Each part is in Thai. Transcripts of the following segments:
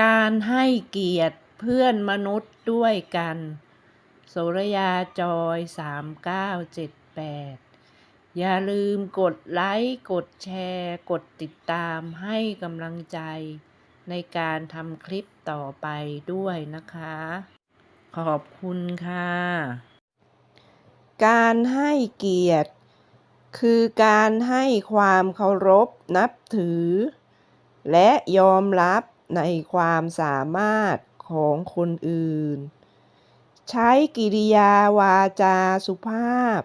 การให้เกียรติเพื่อนมนุษย์ด้วยกัน โสระยาจอย 3978 อย่าลืมกดไลค์ กดแชร์ กดติดตามให้กำลังใจ ในการทำคลิปต่อไปด้วยนะคะ ขอบคุณค่ะ การให้เกียรติ คือการให้ความเคารพนับถือ และยอมรับ ในความสามารถของคนอื่น ใช้กิริยาวาจาสุภาพ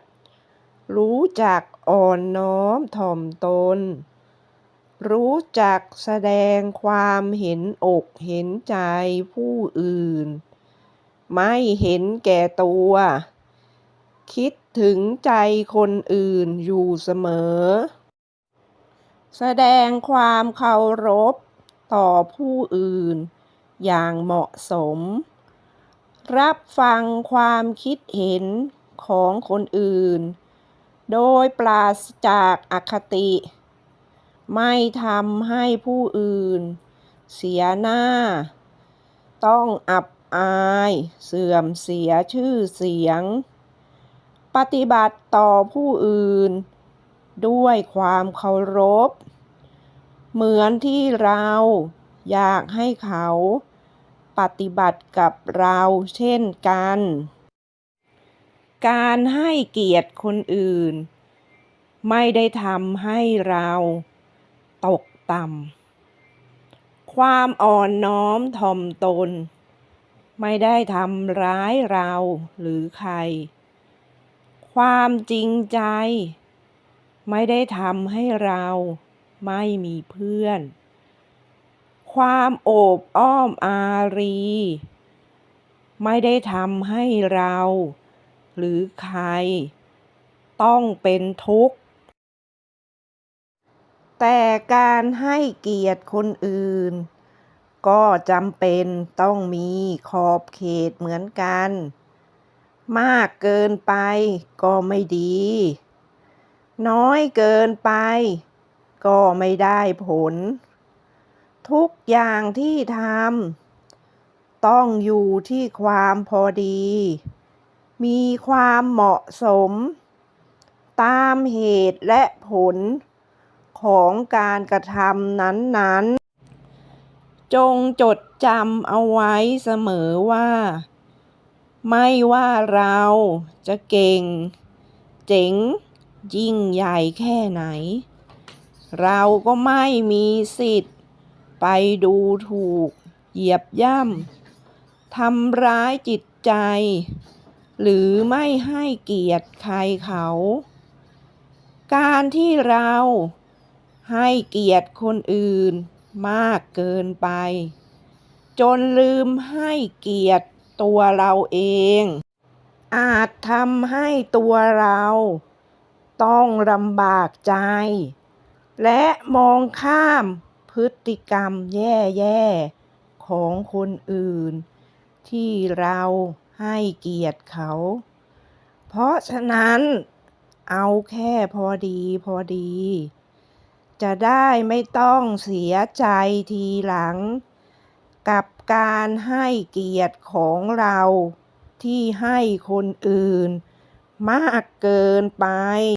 รู้จักอ่อนน้อมถ่อมตน รู้จักแสดงความเห็นอกเห็นใจผู้อื่น ไม่เห็นแก่ตัว คิดถึงใจคนอื่นอยู่เสมอ แสดงความเคารพ ต่อผู้อื่น อย่างเหมาะสม รับฟังความคิดเห็นของคนอื่น โดยปราศจากอคติ ไม่ทำให้ผู้อื่น เสียหน้า ต้องอับอาย เสื่อมเสียชื่อเสียง ปฏิบัติต่อผู้อื่น ด้วยความเคารพ เหมือนที่เราอยากให้เขาปฏิบัติกับเราเช่นกัน การให้เกียรติคนอื่น ไม่ได้ทำให้เราตกต่ำ ความอ่อนน้อมถ่อมตน ไม่ได้ทำร้ายเราหรือใคร ความจริงใจ ไม่ได้ทำให้เรา ไม่มีเพื่อน ความโอบอ้อมอารี ไม่ได้ทำให้เรา หรือใคร ต้องเป็นทุกข์ แต่การให้เกียรติคนอื่น ก็จำเป็นต้องมีขอบเขตเหมือนกัน มากเกินไปก็ไม่ดี น้อยเกินไป ก็ไม่ได้ผล ทุกอย่างที่ทำต้องอยู่ที่ความพอดี มีความเหมาะสม ตามเหตุและผลของการกระทำนั้นๆ จงจดจำเอาไว้เสมอว่า ไม่ว่าเราจะเก่ง เจ๋งยิ่งใหญ่แค่ไหน เราก็ไม่มีสิทธิ์ ไปดูถูก เหยียบย่ำทำร้ายจิตใจ หรือไม่ให้เกียรติใครเขา การที่เราให้เกียรติคนอื่นมากเกินไป จนลืมให้เกียรติตัวเราเอง อาจทำให้ตัวเรา ต้องลำบากใจ และมองข้ามพฤติกรรมแย่ๆ ของคนอื่น ที่เราให้เกียรติเขา เพราะฉะนั้นเอาแค่พอดีพอดี จะได้ไม่ต้องเสียใจทีหลัง กับการให้เกียรติของเราที่ให้คนอื่น มากเกินไป